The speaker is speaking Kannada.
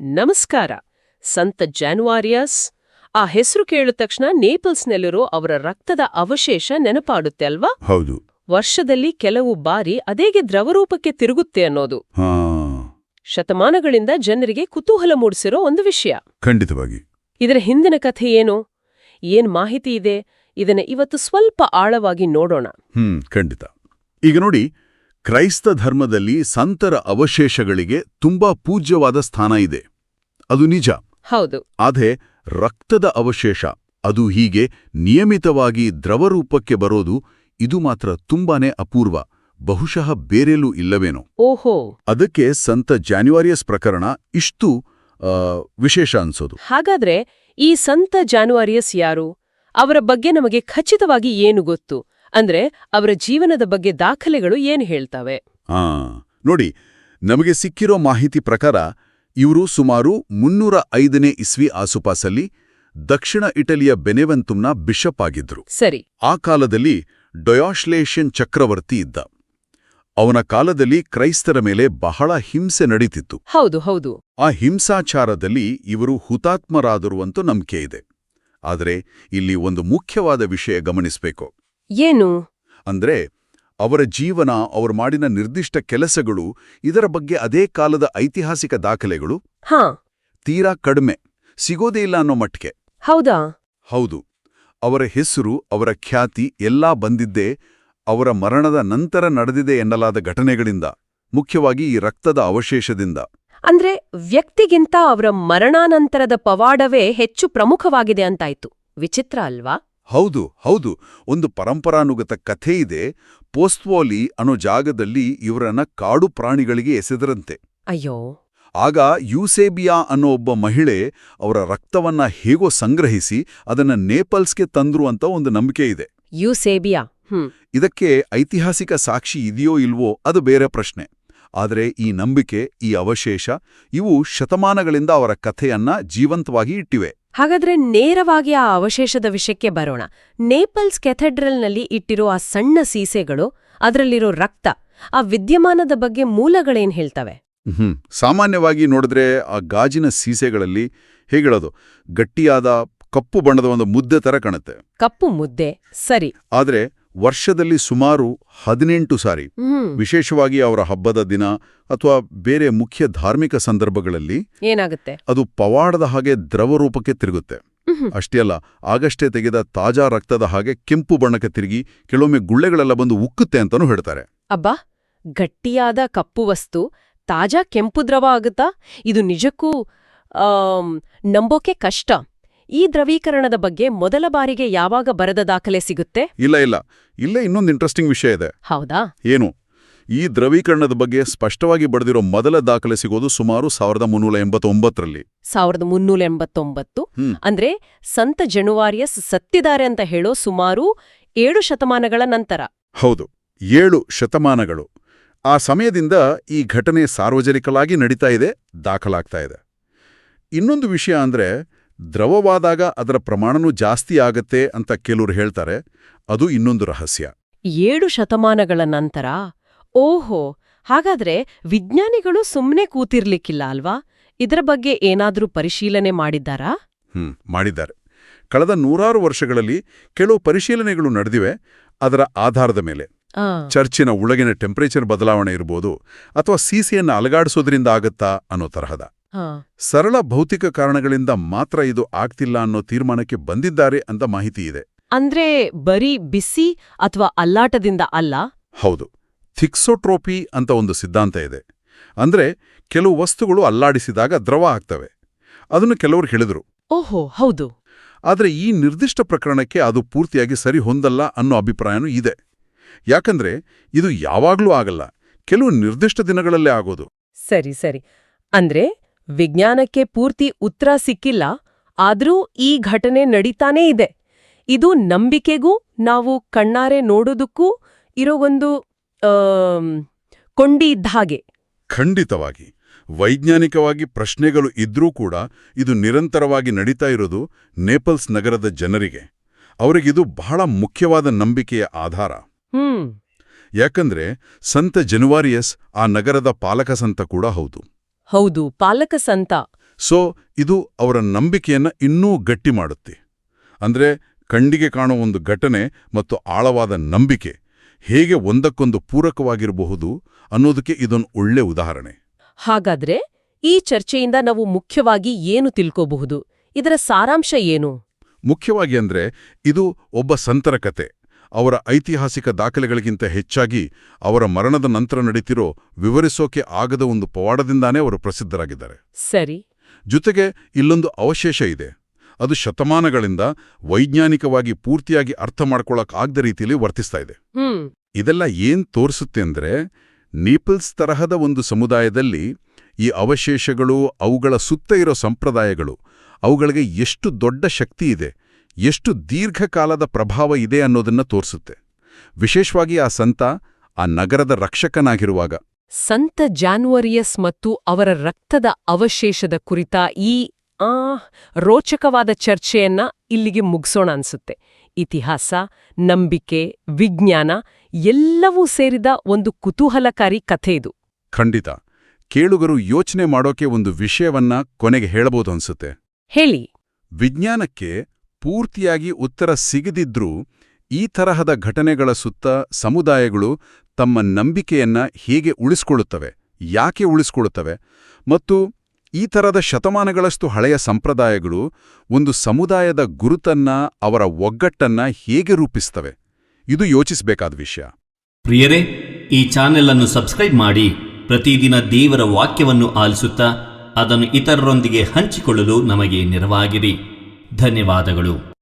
ನಮಸ್ಕಾರ. ಸಂತ ಜಾನ್ವಾರಿಯಸ್ ಆ ಹೆಸರು ಕೇಳಿದ ತಕ್ಷಣ ನೇಪಲ್ಸ್ನಲ್ಲಿರೋ ಅವರ ರಕ್ತದ ಅವಶೇಷ ನೆನಪಾಡುತ್ತೆ ಅಲ್ವಾ? ಹೌದು. ವರ್ಷದಲ್ಲಿ ಕೆಲವು ಬಾರಿ ಅದೇಗೆ ದ್ರವರೂಪಕ್ಕೆ ತಿರುಗುತ್ತೆ ಅನ್ನೋದು. ಶತಮಾನಗಳಿಂದ ಜನರಿಗೆ ಕುತೂಹಲ ಮೂಡಿಸಿರೋ ಒಂದು ವಿಷಯ. ಖಂಡಿತವಾಗಿ. ಇದರ ಹಿಂದಿನ ಕಥೆ ಏನು? ಏನ್ ಮಾಹಿತಿ ಇದೆ? ಇದನ್ನ ಇವತ್ತು ಸ್ವಲ್ಪ ಆಳವಾಗಿ ನೋಡೋಣ. ಹ್ಮ್ ಖಂಡಿತ. ಈಗ ನೋಡಿ ಕ್ರೈಸ್ತ ಧರ್ಮದಲ್ಲಿ ಸಂತರ ಅವಶೇಷಗಳಿಗೆ ತುಂಬಾ ಪೂಜ್ಯವಾದ ಸ್ಥಾನ ಇದೆ. ಅದು ನಿಜ. ಹೌದು. ಆದರೆ ರಕ್ತದ ಅವಶೇಷ ಅದು ಹೀಗೆ ನಿಯಮಿತವಾಗಿ ದ್ರವರೂಪಕ್ಕೆ ಬರೋದು ಇದು ಮಾತ್ರ ತುಂಬಾನೇ ಅಪೂರ್ವ ಬಹುಶಃ ಬೇರೆಲ್ಲೂ ಇಲ್ಲವೇನೋ. ಓಹೋ. ಅದಕ್ಕೆ ಸಂತ ಜಾನ್ಯುವಾರಿಯಸ್ ಪ್ರಕರಣ ಇಷ್ಟು ವಿಶೇಷ ಅನ್ಸೋದು. ಹಾಗಾದ್ರೆ ಈ ಸಂತ ಜಾನುವಾರಿಯಸ್ ಯಾರು? ಅವರ ಬಗ್ಗೆ ನಮಗೆ ಖಚಿತವಾಗಿ ಏನು ಗೊತ್ತು? ಅಂದ್ರೆ ಅವರ ಜೀವನದ ಬಗ್ಗೆ ದಾಖಲೆಗಳು ಏನು ಹೇಳ್ತವೆ? ಹಾ ನೋಡಿ ನಮಗೆ ಸಿಕ್ಕಿರೋ ಮಾಹಿತಿ ಪ್ರಕಾರ ಇವರು ಸುಮಾರು ಮುನ್ನೂರ ಐದನೇ ಇಸ್ವಿ ಆಸುಪಾಸಲ್ಲಿ ದಕ್ಷಿಣ ಇಟಲಿಯ ಬೆನೆವಂತುಮ್ನ ಬಿಷಪ್ ಆಗಿದ್ರು. ಸರಿ. ಆ ಕಾಲದಲ್ಲಿ ಡೊಯಾಶ್ಲೇಷನ್ ಚಕ್ರವರ್ತಿ ಇದ್ದ. ಅವನ ಕಾಲದಲ್ಲಿ ಕ್ರೈಸ್ತರ ಮೇಲೆ ಬಹಳ ಹಿಂಸೆ ನಡೀತಿತ್ತು. ಹೌದು ಹೌದು. ಆ ಹಿಂಸಾಚಾರದಲ್ಲಿ ಇವರು ಹುತಾತ್ಮರಾದರು ಅಂತ ನಂಬಿಕೆ ಇದೆ. ಆದರೆ ಇಲ್ಲಿ ಒಂದು ಮುಖ್ಯವಾದ ವಿಷಯ ಗಮನಿಸಬೇಕು. ಏನು? ಅಂದ್ರೆ ಅವರ ಜೀವನ ಅವರು ಮಾಡಿನ ನಿರ್ದಿಷ್ಟ ಕೆಲಸಗಳು ಇದರ ಬಗ್ಗೆ ಅದೇ ಕಾಲದ ಐತಿಹಾಸಿಕ ದಾಖಲೆಗಳು? ಹಾ. ತೀರಾ ಕಡಿಮೆ ಸಿಗೋದೇ ಇಲ್ಲ ಅನ್ನೋ ಮಟ್ಟಿಗೆ. ಹೌದಾ? ಹೌದು. ಅವರ ಹೆಸರು ಅವರ ಖ್ಯಾತಿ ಎಲ್ಲಾ ಬಂದಿದ್ದೇ ಅವರ ಮರಣದ ನಂತರ ನಡೆದಿದೆ ಎನ್ನಲಾದ ಘಟನೆಗಳಿಂದ ಮುಖ್ಯವಾಗಿ ಈ ರಕ್ತದ ಅವಶೇಷದಿಂದ. ಅಂದ್ರೆ ವ್ಯಕ್ತಿಗಿಂತ ಅವರ ಮರಣಾನಂತರದ ಪವಾಡವೇ ಹೆಚ್ಚು ಪ್ರಮುಖವಾಗಿದೆ ಅಂತಾಯ್ತು. ವಿಚಿತ್ರ ಅಲ್ವಾ? ಹೌದು ಹೌದು. ಒಂದು ಪರಂಪರಾನುಗತ ಕಥೆ ಇದೆ. ಪೋಸ್ಟ್ವಾಲಿ ಅನ್ನೋ ಜಾಗದಲ್ಲಿ ಇವರನ್ನ ಕಾಡು ಪ್ರಾಣಿಗಳಿಗೆ ಎಸೆದರಂತೆ. ಅಯ್ಯೋ. ಆಗ ಯೂಸೇಬಿಯಾ ಅನ್ನೋ ಒಬ್ಬ ಮಹಿಳೆ ಅವರ ರಕ್ತವನ್ನ ಹೇಗೋ ಸಂಗ್ರಹಿಸಿ ಅದನ್ನ ನೇಪಲ್ಸ್ಗೆ ತಂದ್ರು ಅಂತ ಒಂದು ನಂಬಿಕೆ ಇದೆ. ಯೂಸೇಬಿಯಾ. ಇದಕ್ಕೆ ಐತಿಹಾಸಿಕ ಸಾಕ್ಷಿ ಇದೆಯೋ ಇಲ್ವೋ ಅದು ಬೇರೆ ಪ್ರಶ್ನೆ. ಆದರೆ ಈ ನಂಬಿಕೆ ಈ ಅವಶೇಷ ಇವು ಶತಮಾನಗಳಿಂದ ಅವರ ಕಥೆಯನ್ನ ಜೀವಂತವಾಗಿ ಇಟ್ಟಿವೆ. ಹಾಗಾದ್ರೆ ನೇರವಾಗಿ ಆ ಅವಶೇಷದ ವಿಷಯಕ್ಕೆ ಬರೋಣ. ನೇಪಲ್ಸ್ ಕೆಥೆಡ್ರಲ್ನಲ್ಲಿ ಇಟ್ಟಿರೋ ಆ ಸಣ್ಣ ಸೀಸೆಗಳು ಅದರಲ್ಲಿರೋ ರಕ್ತ ಆ ವಿದ್ಯಮಾನದ ಬಗ್ಗೆ ಮೂಲಗಳೇನ್ ಹೇಳ್ತವೆ? ಹ್ಮ್ ಸಾಮಾನ್ಯವಾಗಿ ನೋಡಿದ್ರೆ ಆ ಗಾಜಿನ ಸೀಸೆಗಳಲ್ಲಿ ಹೇಳೋದು ಗಟ್ಟಿಯಾದ ಕಪ್ಪು ಬಣ್ಣದ ಒಂದು ಮುದ್ದೆ ತರ ಕಾಣುತ್ತೆ. ಕಪ್ಪು ಮುದ್ದೆ ಸರಿ. ಆದರೆ ವರ್ಷದಲ್ಲಿ ಸುಮಾರು ಹದಿನೆಂಟು ಸಾರಿ ವಿಶೇಷವಾಗಿ ಅವರ ಹಬ್ಬದ ದಿನ ಅಥವಾ ಬೇರೆ ಮುಖ್ಯ ಧಾರ್ಮಿಕ ಸಂದರ್ಭಗಳಲ್ಲಿ ಏನಾಗುತ್ತೆ? ಅದು ಪವಾಡದ ಹಾಗೆ ದ್ರವರೂಪಕ್ಕೆ ತಿರುಗುತ್ತೆ. ಅಷ್ಟೇ ಅಲ್ಲ ಆಗಷ್ಟೇ ತೆಗೆದ ತಾಜಾ ರಕ್ತದ ಹಾಗೆ ಕೆಂಪು ಬಣ್ಣಕ್ಕೆ ತಿರುಗಿ ಕೆಲವೊಮ್ಮೆ ಗುಳ್ಳೆಗಳೆಲ್ಲ ಬಂದು ಉಕ್ಕುತ್ತೆ ಅಂತನೂ ಹೇಳ್ತಾರೆ. ಅಬ್ಬಾ! ಗಟ್ಟಿಯಾದ ಕಪ್ಪು ವಸ್ತು ತಾಜಾ ಕೆಂಪು ದ್ರವ ಆಗುತ್ತಾ? ಇದು ನಿಜಕ್ಕೂ ನಂಬೋಕೆ ಕಷ್ಟ. ಈ ದ್ರವೀಕರಣದ ಬಗ್ಗೆ ಮೊದಲ ಬಾರಿಗೆ ಯಾವಾಗ ಬರದ ದಾಖಲೆ ಸಿಗುತ್ತೆ? ಇಲ್ಲ ಇಲ್ಲ. ಇಲ್ಲೇ ಇನ್ನೊಂದು ಇಂಟ್ರೆಸ್ಟಿಂಗ್ ವಿಷಯ ಇದೆ. ಹೌದಾ? ಏನು? ಈ ದ್ರವೀಕರಣದ ಬಗ್ಗೆ ಸ್ಪಷ್ಟವಾಗಿ ಬರೆದಿರೋ ಮೊದಲ ದಾಖಲೆ ಸಿಗೋದು ಸುಮಾರು ಸಾವಿರದ ಮುನ್ನೂರ ಎಂಬತ್ತೊಂಬತ್ತರಲ್ಲಿ. ಸಾವಿರದ ಮುನ್ನೂರ ಎಂಬತ್ತೊಂಬತ್ತು. ಅಂದ್ರೆ ಸಂತ ಜನುವಾರಿಯಸ್ ಸತ್ತಿದ್ದಾರೆ ಅಂತ ಹೇಳೋ ಸುಮಾರು ಏಳು ಶತಮಾನಗಳ ನಂತರ. ಹೌದು ಏಳು ಶತಮಾನಗಳು. ಆ ಸಮಯದಿಂದ ಈ ಘಟನೆ ಸಾರ್ವಜನಿಕವಾಗಿ ನಡೀತಾ ಇದೆ ದಾಖಲಾಗ್ತಾ ಇದೆ. ಇನ್ನೊಂದು ವಿಷಯ ಅಂದ್ರೆ ದ್ರವವಾದಾಗ ಅದರ ಪ್ರಮಾಣನೂ ಜಾಸ್ತಿ ಆಗತ್ತೆ ಅಂತ ಕೆಲವರು ಹೇಳ್ತಾರೆ. ಅದು ಇನ್ನೊಂದು ರಹಸ್ಯ. ಏಳು ಶತಮಾನಗಳ ನಂತರ ಓಹೋ ಹಾಗಾದ್ರೆ ವಿಜ್ಞಾನಿಗಳು ಸುಮ್ಮನೆ ಕೂತಿರ್ಲಿಕ್ಕಿಲ್ಲ ಅಲ್ವಾ? ಇದರ ಬಗ್ಗೆ ಏನಾದರೂ ಪರಿಶೀಲನೆ ಮಾಡಿದ್ದಾರಾ? ಹ್ಮ್ ಮಾಡಿದ್ದಾರೆ. ಕಳೆದ ನೂರಾರು ವರ್ಷಗಳಲ್ಲಿ ಕೆಲವು ಪರಿಶೀಲನೆಗಳು ನಡೆದಿವೆ ಅದರ ಆಧಾರದ ಮೇಲೆ. ಚರ್ಚಿನ ಒಳಗಿನ ಟೆಂಪರೇಚರ್ ಬದಲಾವಣೆ ಇರ್ಬೋದು ಅಥವಾ ಸಿಸಿಯನ್ನು ಅಲಗಾಡಿಸೋದ್ರಿಂದ ಆಗತ್ತಾ ಅನ್ನೋ ತರಹದ. ಸರಳ ಭೌತಿಕ ಕಾರಣಗಳಿಂದ ಮಾತ್ರ ಇದು ಆಗ್ತಿಲ್ಲ ಅನ್ನೋ ತೀರ್ಮಾನಕ್ಕೆ ಬಂದಿದ್ದಾರೆ ಅಂತ ಮಾಹಿತಿ ಇದೆ. ಅಂದ್ರೆ ಬರೀ ಬಿಸಿ ಅಥವಾ ಅಲ್ಲಾಟದಿಂದ ಅಲ್ಲ? ಹೌದು. ಥಿಕ್ಸೋಟ್ರೋಪಿ ಅಂತ ಒಂದು ಸಿದ್ಧಾಂತ ಇದೆ. ಅಂದ್ರೆ ಕೆಲವು ವಸ್ತುಗಳು ಅಲ್ಲಾಡಿಸಿದಾಗ ದ್ರವ ಆಗ್ತವೆ. ಅದನ್ನು ಕೆಲವರು ಹೇಳಿದರು. ಓಹೋ ಹೌದು. ಆದರೆ ಈ ನಿರ್ದಿಷ್ಟ ಪ್ರಕರಣಕ್ಕೆ ಅದು ಪೂರ್ತಿಯಾಗಿ ಸರಿ ಹೊಂದಲ್ಲ ಅನ್ನೋ ಅಭಿಪ್ರಾಯನೂ ಇದೆ. ಯಾಕಂದ್ರೆ ಇದು ಯಾವಾಗ್ಲೂ ಆಗಲ್ಲ. ಕೆಲವು ನಿರ್ದಿಷ್ಟ ದಿನಗಳಲ್ಲೇ ಆಗೋದು. ಸರಿ ಸರಿ. ಅಂದ್ರೆ ವಿಜ್ಞಾನಕ್ಕೆ ಪೂರ್ತಿ ಉತ್ತರ ಸಿಕ್ಕಿಲ್ಲ ಆದರೂ ಈ ಘಟನೆ ನಡೀತಾನೇ ಇದೆ. ಇದು ನಂಬಿಕೆಗೂ ನಾವು ಕಣ್ಣಾರೆ ನೋಡೋದಕ್ಕೂ ಇರೋ ಒಂದು ಕೊಂಡಿ ಇದ್ದ ಹಾಗೆ. ಖಂಡಿತವಾಗಿ. ವೈಜ್ಞಾನಿಕವಾಗಿ ಪ್ರಶ್ನೆಗಳು ಇದ್ರೂ ಕೂಡ ಇದು ನಿರಂತರವಾಗಿ ನಡೀತಾ ಇರೋದು ನೇಪಲ್ಸ್ ನಗರದ ಜನರಿಗೆ. ಅವರಿಗಿದು ಬಹಳ ಮುಖ್ಯವಾದ ನಂಬಿಕೆಯ ಆಧಾರ. ಹ್ಮ್. ಯಾಕಂದ್ರೆ ಸಂತ ಜನವಾರಿಯಸ್ ಆ ನಗರದ ಪಾಲಕ ಸಂತ ಕೂಡ ಹೌದು. ಹೌದು ಪಾಲಕ ಸಂತ. ಸೊ ಇದು ಅವರ ನಂಬಿಕೆಯನ್ನು ಇನ್ನೂ ಗಟ್ಟಿ ಮಾಡುತ್ತೆ. ಅಂದ್ರೆ ಕಣ್ಣಿಗೆ ಕಾಣೋ ಒಂದು ಘಟನೆ ಮತ್ತು ಆಳವಾದ ನಂಬಿಕೆ ಹೇಗೆ ಒಂದಕ್ಕೊಂದು ಪೂರಕವಾಗಿರಬಹುದು ಅನ್ನೋದಕ್ಕೆ ಇದೊಂದು ಒಳ್ಳೆ ಉದಾಹರಣೆ. ಹಾಗಾದ್ರೆ ಈ ಚರ್ಚೆಯಿಂದ ನಾವು ಮುಖ್ಯವಾಗಿ ಏನು ತಿಳ್ಕೋಬಹುದು? ಇದರ ಸಾರಾಂಶ ಏನು? ಮುಖ್ಯವಾಗಿ ಅಂದ್ರೆ ಇದು ಒಬ್ಬ ಸಂತರ ಕತೆ. ಅವರ ಐತಿಹಾಸಿಕ ದಾಖಲೆಗಳಿಗಿಂತ ಹೆಚ್ಚಾಗಿ ಅವರ ಮರಣದ ನಂತರ ನಡೀತಿರೋ ವಿವರಿಸೋಕೆ ಆಗದ ಒಂದು ಪವಾಡದಿಂದಾನೇ ಅವರು ಪ್ರಸಿದ್ಧರಾಗಿದ್ದಾರೆ. ಸರಿ. ಜೊತೆಗೆ ಇಲ್ಲೊಂದು ಅವಶೇಷ ಇದೆ. ಅದು ಶತಮಾನಗಳಿಂದ ವೈಜ್ಞಾನಿಕವಾಗಿ ಪೂರ್ತಿಯಾಗಿ ಅರ್ಥ ಮಾಡ್ಕೊಳಕ್ ಆಗದ ರೀತಿಯಲ್ಲಿ ವರ್ತಿಸ್ತಾ ಇದೆ. ಇದೆಲ್ಲ ಏನ್ ತೋರಿಸುತ್ತೆ ಅಂದ್ರೆ ನೀಪಲ್ಸ್ ತರಹದ ಒಂದು ಸಮುದಾಯದಲ್ಲಿ ಈ ಅವಶೇಷಗಳು ಅವುಗಳ ಸುತ್ತ ಇರೋ ಸಂಪ್ರದಾಯಗಳು ಅವುಗಳಿಗೆ ಎಷ್ಟು ದೊಡ್ಡ ಶಕ್ತಿ ಇದೆ ಎಷ್ಟು ದೀರ್ಘಕಾಲದ ಪ್ರಭಾವ ಇದೆ ಅನ್ನೋದನ್ನ ತೋರಿಸುತ್ತೆ. ವಿಶೇಷವಾಗಿ ಆ ಸಂತ ಆ ನಗರದ ರಕ್ಷಕನಾಗಿರುವಾಗ. ಸಂತ ಜಾನ್ವರಿಯಸ್ ಮತ್ತು ಅವರ ರಕ್ತದ ಅವಶೇಷದ ಕುರಿತ ಈ ಆ ರೋಚಕವಾದ ಚರ್ಚೆಯನ್ನ ಇಲ್ಲಿಗೆ ಮುಗಿಸೋಣ ಅನ್ಸುತ್ತೆ. ಇತಿಹಾಸ ನಂಬಿಕೆ ವಿಜ್ಞಾನ ಎಲ್ಲವೂ ಸೇರಿದ ಒಂದು ಕುತೂಹಲಕಾರಿ ಕಥೆ ಇದು. ಖಂಡಿತ. ಕೇಳುಗರು ಯೋಚನೆ ಮಾಡೋಕೆ ಒಂದು ವಿಷಯವನ್ನ ಕೊನೆಗೆ ಹೇಳಬಹುದು ಅನ್ಸುತ್ತೆ. ಹೇಳಿ. ವಿಜ್ಞಾನಕ್ಕೆ ಪೂರ್ತಿಯಾಗಿ ಉತ್ತರ ಸಿಗದಿದ್ರೂ ಈ ತರಹದ ಘಟನೆಗಳ ಸುತ್ತ ಸಮುದಾಯಗಳು ತಮ್ಮ ನಂಬಿಕೆಯನ್ನ ಹೇಗೆ ಉಳಿಸ್ಕೊಳ್ಳುತ್ತವೆ, ಯಾಕೆ ಉಳಿಸ್ಕೊಳ್ಳುತ್ತವೆ ಮತ್ತು ಈ ಥರದ ಶತಮಾನಗಳಷ್ಟು ಹಳೆಯ ಸಂಪ್ರದಾಯಗಳು ಒಂದು ಸಮುದಾಯದ ಗುರುತನ್ನ, ಅವರ ಒಗ್ಗಟ್ಟನ್ನ ಹೇಗೆ ರೂಪಿಸ್ತವೆ? ಇದು ಯೋಚಿಸಬೇಕಾದ ವಿಷಯ. ಪ್ರಿಯರೇ, ಈ ಚಾನೆಲ್ ಅನ್ನು ಸಬ್ಸ್ಕ್ರೈಬ್ ಮಾಡಿ, ಪ್ರತಿದಿನ ದೇವರ ವಾಕ್ಯವನ್ನು ಆಲಿಸುತ್ತಾ, ಅದನ್ನು ಇತರರೊಂದಿಗೆ ಹಂಚಿಕೊಳ್ಳಲು ನಮಗೆ ನೆರವಾಗಿರಿ ಧನ್ಯವಾದಗಳು.